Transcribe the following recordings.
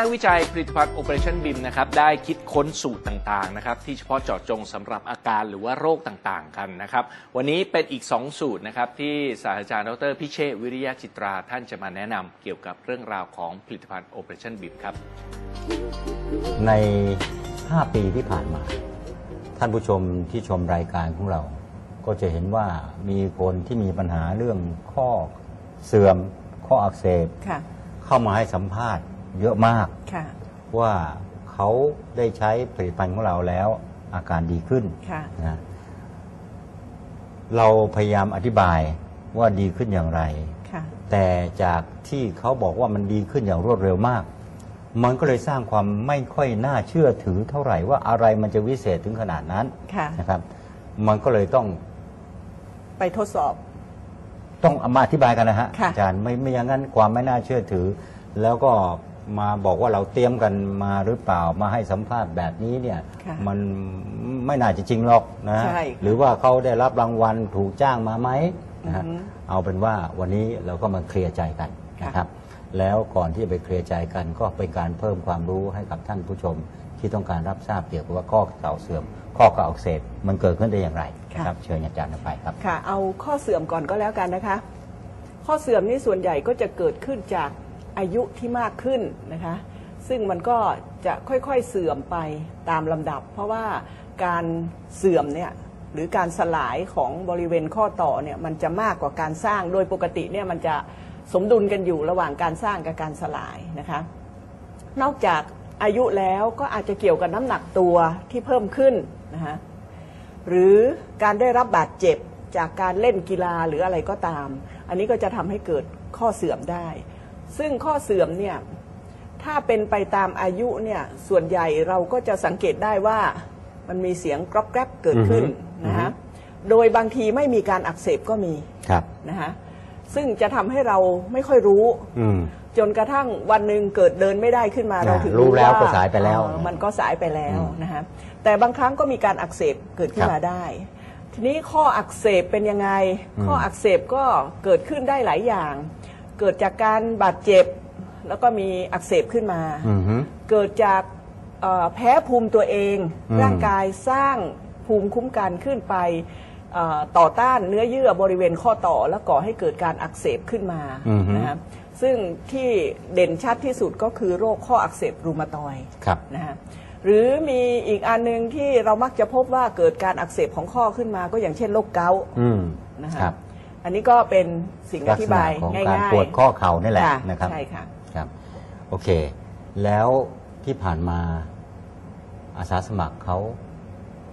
นักวิจัยผลิตภัณฑ์ Operation BIM นะครับได้คิดค้นสูตรต่างๆนะครับที่เฉพาะเจาะจงสำหรับอาการหรือว่าโรคต่างๆกันนะครับ วันนี้เป็นอีก 2 สูตรนะครับที่ศาสตราจารย์ดรพิเชษฐ์วิริยะจิตราท่านจะมาแนะนำเกี่ยวกับเรื่องราวของผลิตภัณฑ์ Operation BIM ครับ ใน 5 ปีที่ผ่านมา ท่านผู้ชมที่ชมรายการของเรา ก็จะเห็นว่ามีคนที่มีปัญหาเรื่องข้อเสื่อม ข้ออักเสบค่ะ เข้ามาให้สัมภาษณ์ เยอะมาก ค่ะ ว่าเขาได้ใช้ผลิตภัณฑ์ของเราแล้วอาการดีขึ้นค่ะ นะเราพยายามอธิบายว่าดีขึ้นอย่างไร ค่ะ แต่จากที่เขาบอกว่ามันดีขึ้นอย่างรวดเร็วมาก มันก็เลยสร้างความไม่ค่อยน่าเชื่อถือเท่าไหร่ว่าอะไรมันจะวิเศษถึงขนาดนั้นค่ะ นะครับ มันก็เลยต้องไปทดสอบ ต้องเอามาอธิบายกันนะฮะค่ะ อาจารย์ไม่ไม่อย่างนั้นความไม่น่าเชื่อถือ แล้วก็ มาบอกว่าเราเตรียมกันมาหรือเปล่ามาให้สัมภาษณ์แบบนี้เนี่ยค่ะมันไม่น่าจะจริงหรอกนะฮะใช่หรือว่าเขาได้รับรางวัลถูกจ้างมาไหมนะฮะอือฮึเอาเป็นว่าวันนี้เราก็มาเคลียร์ใจกันค่ะนะครับ แล้วก่อนที่จะไปเคลียร์ใจกันก็เป็นการเพิ่มความรู้ให้กับท่านผู้ชมที่ต้องการรับทราบเกี่ยวกับว่าข้อเก่าเสื่อม ข้อเก่าอักเสบมันเกิดขึ้นได้อย่างไรนะครับเชิญอาจารย์ไปครับ ค่ะ เอาข้อเสื่อมก่อนก็แล้วกันนะคะ ข้อเสื่อมนี่ส่วนใหญ่ก็จะเกิดขึ้นจาก อายุที่มากขึ้นนะคะ ซึ่งมันก็จะค่อยๆเสื่อมไปตามลำดับ เพราะว่าการเสื่อมเนี่ยหรือการสลายของบริเวณข้อต่อเนี่ยมันจะมากกว่าการสร้างโดยปกติเนี่ยมันจะสมดุลกันอยู่ระหว่างการสร้างกับการสลายนะคะ นอกจากอายุแล้วก็อาจจะเกี่ยวกับน้ำหนักตัวที่เพิ่มขึ้นนะคะหรือการได้รับบาดเจ็บจากการเล่นกีฬาหรืออะไรก็ตาม อันนี้ก็จะทำให้เกิดข้อเสื่อมได้ ซึ่งข้อเสื่อมเนี่ยถ้าเป็นไปตามอายุเนี่ยส่วนใหญ่เราก็จะสังเกตได้ว่ามันมีเสียงกรอบแกรบเกิดขึ้นอือฮึนะคะโดยบางทีไม่มีการอักเสบก็มีครับนะคะซึ่งจะททำให้เราไม่ค่อยรู้อืมจนกระทั่งวันหนึ่งเกิดเดินไม่ได้ขึ้นมาอ่าเราถึงรู้แล้วาก็สายไปแล้วเออมันก็สายไปแล้วอืมนะฮะแต่บางครั้งก็มีการอักเสบเกิดขึ้คนรับมาได้ ทีนี้ข้ออักเสบเป็นยังไงอืมข้ออักเสบก็เกิดขึ้นได้หลายอย่าง เกิดจากการบาดเจ็บ แล้วก็มีอักเสบขึ้นมา อือฮึ เกิดจากเอ่อแพ้ภูมิตัวเอง อืม ร่างกายสร้างภูมิคุ้มกันขึ้นไปเอ่อต่อต้านเนื้อเยื่อบริเวณข้อต่อ แล้วก่อให้เกิดการอักเสบขึ้นมาอือฮึ นะครับซึ่งที่เด่นชัดที่สุดก็คือโรคข้ออักเสบรูมาตอยด์ ครับ นะฮะหรือมีอีกอันหนึงที่เรามักจะพบว่าเกิดการอักเสบของข้อขึ้นมา ก็อย่างเช่นโรคเกาต์อืมนะฮะครับ อันนี้ก็เป็นสิ่งอลักธิษณะบายของง่ายการๆปวดข้อเข่านี่แหละค่นะครับใช่ค่ะ ครับ โอเค แล้วที่ผ่านมาอาสาสมัครเขา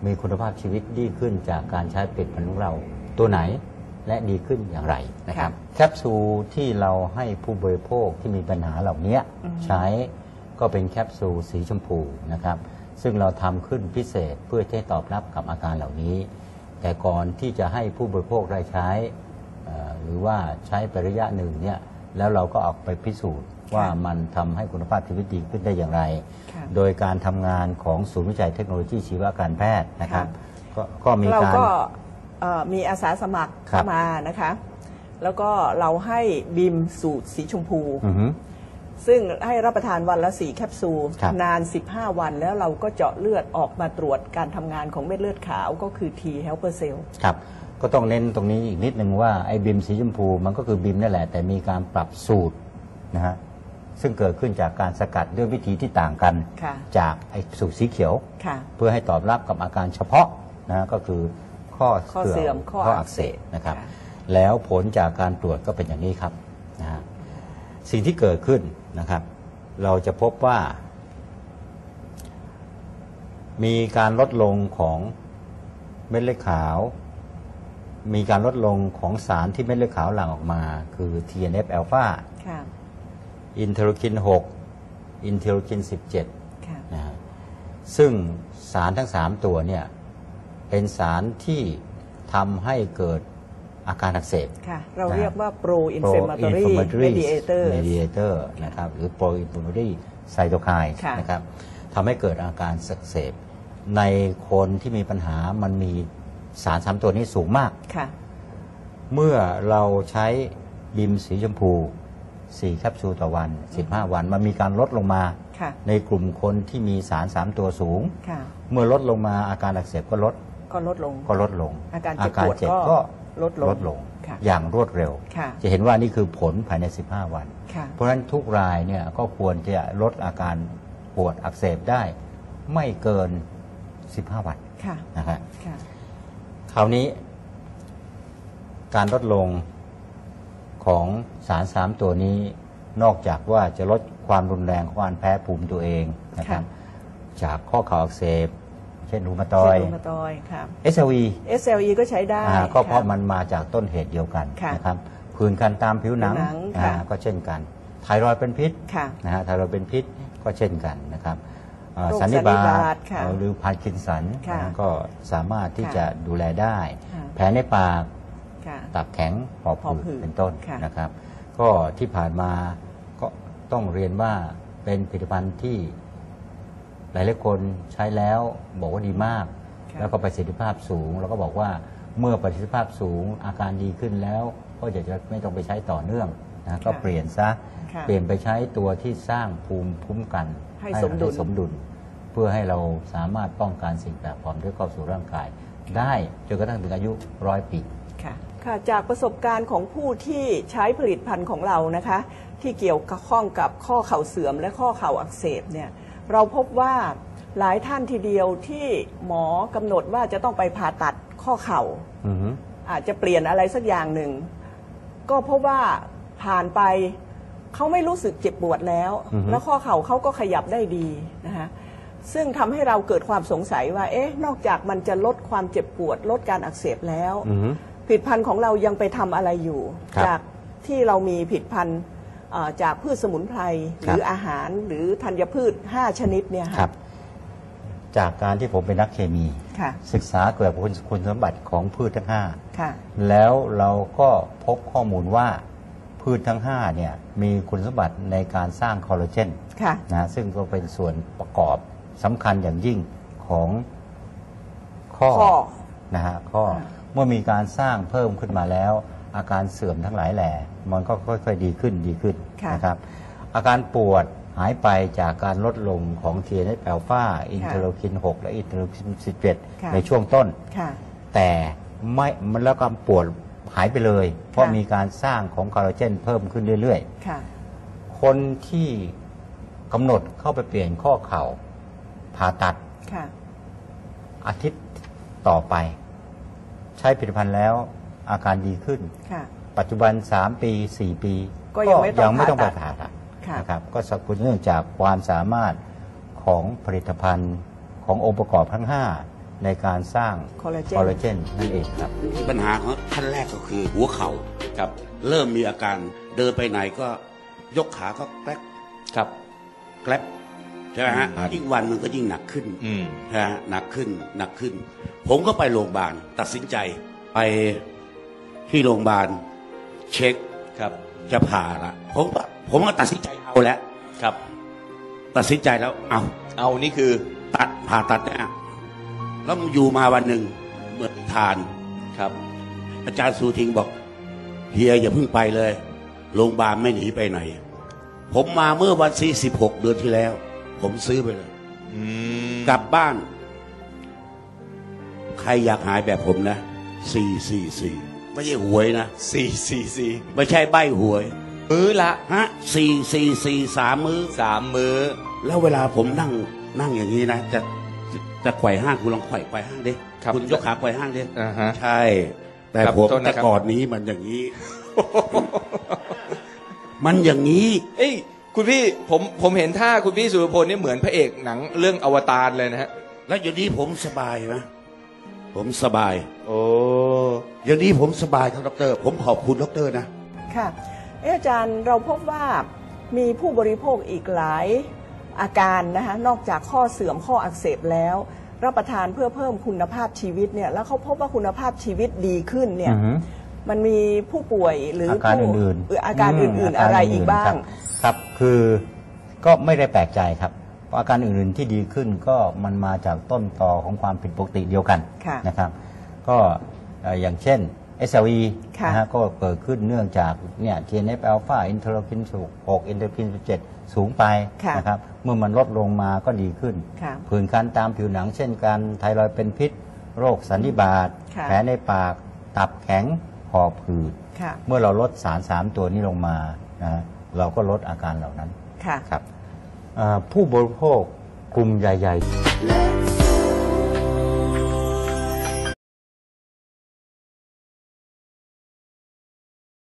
มีคุณภาพชีวิตดีขึ้นจากการใช้ผลิตภัณฑ์ของเราตัวไหนและดีขึ้นอย่างไรนะครับ แคปซูลที่เราให้ผู้บริโภคที่มีปัญหาเหล่านี้อืม ใช้ก็เป็นแคปซูลสีชมพูนะครับ ซึ่งเราทำขึ้นพิเศษเพื่อที่จะตอบรับกับอาการเหล่านี้ แต่ก่อนที่จะให้ผู้บริโภคได้ใช้เอ่อ หรือว่าใช้ไประยะหนึ่งเนี่ยแล้วเราก็เอาไปพิสูจน์ว่ามันทำให้คุณภาพชีวิตดีขึ้นได้อย่างไรค่ะโดยการทำงานของศูนย์วิจัยเทคโนโลยีชีวการแพทย์นะครับค่ะก็ก็มีเราการก็เอ่อมีอาสาสมัครครัเข้าบมานะคะ แล้วก็เราให้บิมสูตรสีชมพูอือฮึซึ่งให้รับประทานวันละ4แคปซูลครับนาน 15 วันแล้วเราก็เจาะเลือดออกมาตรวจการทำงานของเม็ดเลือดขาวก็คือ T helper cell ครับ ก็ต้องเน้นตรงนี้อีกนิดนึงว่าไอ้บิมสีชมพูมันก็คือบิมนั่นแหละ แต่มีการปรับสูตรนะฮะซึ่งเกิดขึ้นจากการสกัดด้วยวิธีที่ต่างกัน ค่ะ จากไอ้สูตรสีเขียว ค่ะ เพื่อให้ตอบรับกับอาการเฉพาะนะก็คือข้อข้อเสื่อมข้อข้ออัอักกเสเสบบนะครับ ค่ะ แล้วผลจากการตรวจก็เป็นอย่างนี้ครับนะฮะสิ่งที่เกิดขึ้นนะครับ เราจะพบว่า มีการลดลงของเม็ดเลือดขาว มีการลดลงของสารที่เม็ดเลือดขาวหลั่งออกมา คือ TNF อ l p h a ค่ะ อินเทอร์คิน 6 อินเทอร์คิน17ค่ะนะฮะซึ่งสารทั้ง 3 ตัวเนี่ยเป็นสารที่ทำให้เกิดอาการอักเสบ ค่ะ เรานะเรียกว่า pro inflammatory pro-inflammatory mediator mediator นะครับหรือ pro inflammatory cytokine ค่ะ นะครับทำให้เกิดอาการอักเสบ ในคนที่มีปัญหามันมี สารสามตัวนี้สูงมาก ค่ะ เมื่อเราใช้บิมสีชมพู 4 แคปซูลต่อวัน 15 วัน มันมีการลดลงมา ค่ะ ในกลุ่มคนที่มีสาร 3 ตัวสูง ค่ะ เมื่อลดลงมาอาการอักเสบก็ลดก็ลดลง ก็ลดลง อาการเจ็บปวดเจ็บก็ก็ลดลงลดลง ค่ะอย่างรวดเร็ว ค่ะ จะเห็นว่านี่คือผลภายใน 15 วัน ค่ะ เพราะฉะนั้นทุกรายเนี่ยก็ควรจะลดอาการปวดอักเสบได้ ไม่เกิน 15 วัน ค่ะ นะครับค่ะ คราวนี้ การลดลงของสารสามตัวนี้นอกจากว่าจะลดความรุนแรงของการแพ้ภูมิตัวเองนะครับจากข้อเข่าอักเสบ เช่นรูมาตอเช่ยนรูมาตอยด์ค่ะ SLE SLE ก็ใช้ได้อ่าก็เพราะค่มันมาจากต้นเหตุเดียวกันค่ะนะครับผื่นคันตามผิวหนังผิวหนังอ่าค่ะก็เช่นกันไทรอยด์เป็นพิษค่ะนะฮะไทรอยด์เป็นพิษก็เช่นกันนะครับอ่าโรค สันนิบาสันนิบาตตค่ะหรือพาร์กินสันค่ะนะก็สามารถที่ค่ะจะดูแลได้ค่ะแผลในปากค่ะตับแข็งหอบหอบหืหืดดเป็นต้นค่ะนะครับ ก็ที่ผ่านมาก็ต้องเรียนว่าเป็นผลิตภัณฑ์ที่หลายหลายๆคนใช้แล้วบอกว่าดีมากค่ะแล้วก็ประสิทธิภาพสูง แล้วก็บอกว่าเมื่อประสิทธิภาพสูงอาการดีขึ้นแล้ว ก็จะจะไม่ต้องไปใช้ต่อเนื่อง นะก็เปลี่ยนซะค่ะเปลี่ยนไปใช้ตัวที่สร้างภูมิคุ้มกันให้สมดุล สมดุล เพื่อให้เราสามารถป้องกันสิ่งแปลกปลอมที่เข้าสู่ร่างกาย ได้จนกระทั่งถึงอายุร้อยปี ค่ะ ค่ะ จากประสบการณ์ของผู้ที่ใช้ผลิตภัณฑ์ของเรานะคะ ที่เกี่ยวข้องกับข้อเข่าเสื่อมและข้อเข่าอักเสบเนี่ยเราพบว่าหลายท่านทีเดียวที่หมอกำหนดว่าจะต้องไปผ่าตัดข้อเข่าอือฮึอาจจะเปลี่ยนอะไรสักอย่างหนึ่ง ก็เพราะว่า ผ่านไปเขาไม่รู้สึกเจ็บปวดแล้วแล้วข้อเข่าเขาก็ขยับได้ดีนะคะซึ่งทำให้เราเกิดความสงสัยว่า เอ๊ะ นอกจากมันจะลดความเจ็บปวด ลดการอักเสบแล้ว อือฮึผลิตภัณฑ์ของเรายังไปทำอะไรอยู่ ครับจากที่เรามีผลิตภัณฑ์เอ่อจากพืชสมุนไพรหรืออาหารหรือธัญพืช 5 ชนิดเนี่ยะครับ จากการที่ผมเป็นนักเคมี ค่ะศึกษาเกี่ยวกับคุณคุณสมบัติของพืชทั้งค่ะ5แล้วเราก็พบข้อมูลว่า พืชทั้ง5เนี่ยมีคุณสมบัติในการสร้างคอลลาเจนค่ะนะซึ่งก็เป็นส่วนประกอบสำคัญอย่างยิ่งของข้อข้อนะฮะข้อค่ะเมื่อมีการสร้างเพิ่มขึ้นมาแล้ว อาการเสื่อมทั้งหลายแหล่มันก็ค่อยๆดีขึ้นดีขึ้นค่ะนะครับอาการปวดหายไปจากการลดลงของ TNF อ l ฟาอินเทอร์โลคิน 6 และอินเทอร์โลคินค่ะ17 ในช่วงต้นค่ะแต่ไม่มันแล้วความปวด หายไปเลย เพราะค่ะมีการสร้างของคอลลาเจนเพิ่มขึ้นเรื่อยค่ะๆคนที่กำหนดเข้าไปเปลี่ยนข้อเข่าผ่าตัด ค่ะ อาทิตย์ต่อไป ใช้ผลิตภัณฑ์แล้วอาการดีขึ้น ค่ะ ปัจจุบัน 3 ปี 4 ปี ก็ยังไม่ต้องยังไม่ต้องไปผ่าตัดผ่าตัดค่ะนะครับ ก็สักคุณเนื่องจากความสามารถของผลิตภัณฑ์ขององค์ประกอบทั้ง 5 ในการสร้างคอลลาเจนคอลลาเจนนั่นเองครับ ปัญหาของท่านแรกก็คือหัวเขา่าครับเริ่มมีอาการเดินไปไหนก็ยกขาก็แกลบครับ แกลบใช่ไหมฮะครับ ยิ่งวันมันก็ยิ่งหนักขึ้นอืม นะฮะหนักขึ้นหนักขึ้น ผมก็ไปโรงพยาบาลตัดสินใจไปที่โรงพยาบาลเช็คครับ จะผ่าละผมก็ผมก็ตัดสินใจเอาแล้วครับ ตัดสินใจแล้วเอาเอานี่คือตัดผ่าตัดแน่ แล้วมึงอยู่มาวันหนึ่งเหมือนทานครับ อาจารย์สูทิงบอกเฮียอย่าเพิ่งไปเลยโรงพยาบาลไม่หนีไปไหน ผมมาเมื่อวันที่16เดือนที่แล้ว ผมซื้อไปเลยอืมกลับบ้าน ใครอยากหายแบบผมนะสี่สี่สี่ไม่ใช่หวยนะสี่สี่สี่ไม่ใช่ใบหวย มื้อละฮะสี่สี่สี่สามมือ้อสามมื้อ แล้วเวลาผมนั่งนั่งอย่างนี้นะจะ จะจะไขว่ห้างคุณลองไขว่ไขว่ห้างดิครับณยกขาไขว่ห้างดิอ่าฮะ ใช่ แต่ครับผมโทษนะแต่ครับ ก่อนนี้มันอย่างนี้ มันอย่างนี้ เอ้ยคุณพี่ผมผมเห็นท่าคุณพี่สุรพลนี่เหมือนพระเอกหนังเรื่องอวตารเลยนะฮะแล้วอย่างนี้ผมสบายไหมผมสบายโอ้อย่างนี้ผมสบายครับดอกเตอรผมขอบคุณดอกเตอรนะ ค่ะเอะอาจารย์เราพบว่ามีผู้บริโภคอีกหลาย อาการนะคะนอกจากข้อเสื่อมข้ออักเสบแล้ว รับประทานเพื่อเพิ่มคุณภาพชีวิตเนี่ยแล้วเขาพบว่าคุณภาพชีวิตดีขึ้นเนี่ยอือฮึมันมีผู้ป่วยหรืออาการผู้อื่นเอาการอื่นมๆอะไรอีกบ้างครับครับคือก็ไม่ได้แปลกใจครับเพราะอาการอื่นๆที่ดีขึ้นก็มันมาจากต้นตอของความผิดปกติเดียวกันค่ะนะครับ ก็เอ่ออย่างเช่น SLE ค่ะนะฮะก็เกิดขึ้นเนื่องจากเนี่ย TNF อ l p h a อินเทอร์คิน6อินเทอร์คิน17 สูงไปค่ะนะครับเมื่อมันลดลงมาก็ดีขึ้นค่ะผื่นคันตามผิวหนังเช่นกันไทรอยด์เป็นพิษ โรคสันนิบาตค่ะ แผลในปาก ตับแข็งหอบหืด ค่ะ เมื่อเราลดสาร3ตัวนี้ลงมานะฮะเราก็ลดอาการเหล่านั้นค่ะ ครับเอ่อผู้บริโภคกลุ่มใหญ่ ๆ Let's